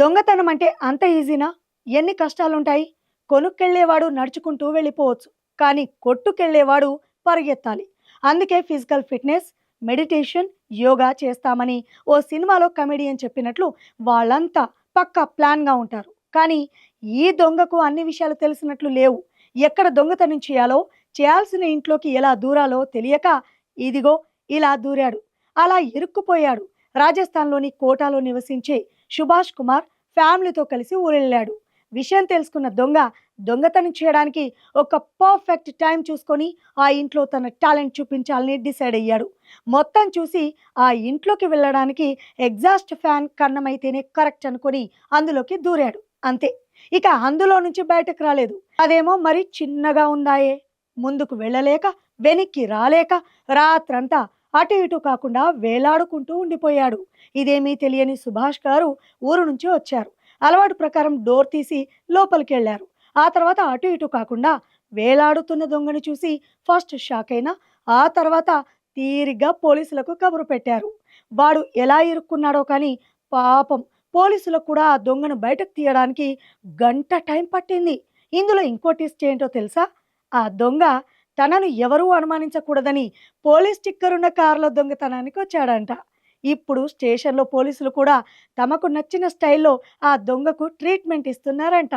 దొంగతనం అంటే అంత ఈజీనా? ఎన్ని కష్టాలుంటాయి? కొనుక్కెళ్ళేవాడు నడుచుకుంటూ వెళ్ళిపోవచ్చు కానీ కొట్టుకెళ్ళేవాడు పరిగెత్తాలి. అందుకే ఫిజికల్ ఫిట్నెస్ మెడిటేషన్ యోగా చేస్తామని ఓ సినిమాలో కమెడియన్ చెప్పినట్లు వాళ్ళంతా పక్కా ప్లాన్గా ఉంటారు. కానీ ఈ దొంగకు అన్ని విషయాలు తెలిసినట్లు లేవు. ఎక్కడ దొంగతనం చేయాలో చేయాల్సిన ఇంట్లోకి ఎలా దూరాలో తెలియక ఇదిగో ఇలా దూరాడు. అలా ఇరుక్కుపోయాడు. రాజస్థాన్లోని కోటాలో నివసించే సుభాష్ కుమార్ ఫ్యామిలీతో కలిసి ఊరెళ్ళాడు. విషయం తెలుసుకున్న దొంగ దొంగతనం చేయడానికి ఒక పర్ఫెక్ట్ టైం చూసుకొని ఆ ఇంట్లో తన టాలెంట్ చూపించాలని డిసైడ్ అయ్యాడు. మొత్తం చూసి ఆ ఇంట్లోకి వెళ్ళడానికి ఎగ్జాస్ట్ ఫ్యాన్ కన్నమైతేనే కరెక్ట్ అనుకొని అందులోకి దూరాడు. అంతే. ఇక అందులో నుంచి బయటకు రాలేదు. అదేమో మరి చిన్నగా ఉందాయే. ముందుకు వెళ్ళలేక వెనక్కి రాలేక రాత్రంతా అటు ఇటు కాకుండా వేలాడుకుంటూ ఉండిపోయాడు. ఇదేమీ తెలియని సుభాష్ గారు ఊరు నుంచి వచ్చారు. అలవాటు ప్రకారం డోర్ తీసి లోపలికి వెళ్ళారు ఆ తర్వాత అటు ఇటు కాకుండా వేలాడుతున్న దొంగని చూసి ఫస్ట్ షాక్ అయినా ఆ తర్వాత తీరిగ్గా పోలీసులకు కబురు పెట్టారు. వాడు ఎలా ఇరుక్కున్నాడో కానీ పాపం పోలీసులకు కూడా ఆ దొంగను బయటకు తీయడానికి గంట టైం పట్టింది. ఇందులో ఇంకో టెస్ట్ ఏంటో తెలుసా? ఆ దొంగ తనను ఎవరూ అనుమానించకూడదని పోలీస్ స్టిక్కర్ ఉన్న కారులో దొంగతనానికి వచ్చాడంట. ఇప్పుడు స్టేషన్లో పోలీసులు కూడా తమకు నచ్చిన స్టైల్లో ఆ దొంగకు ట్రీట్మెంట్ ఇస్తున్నారంట.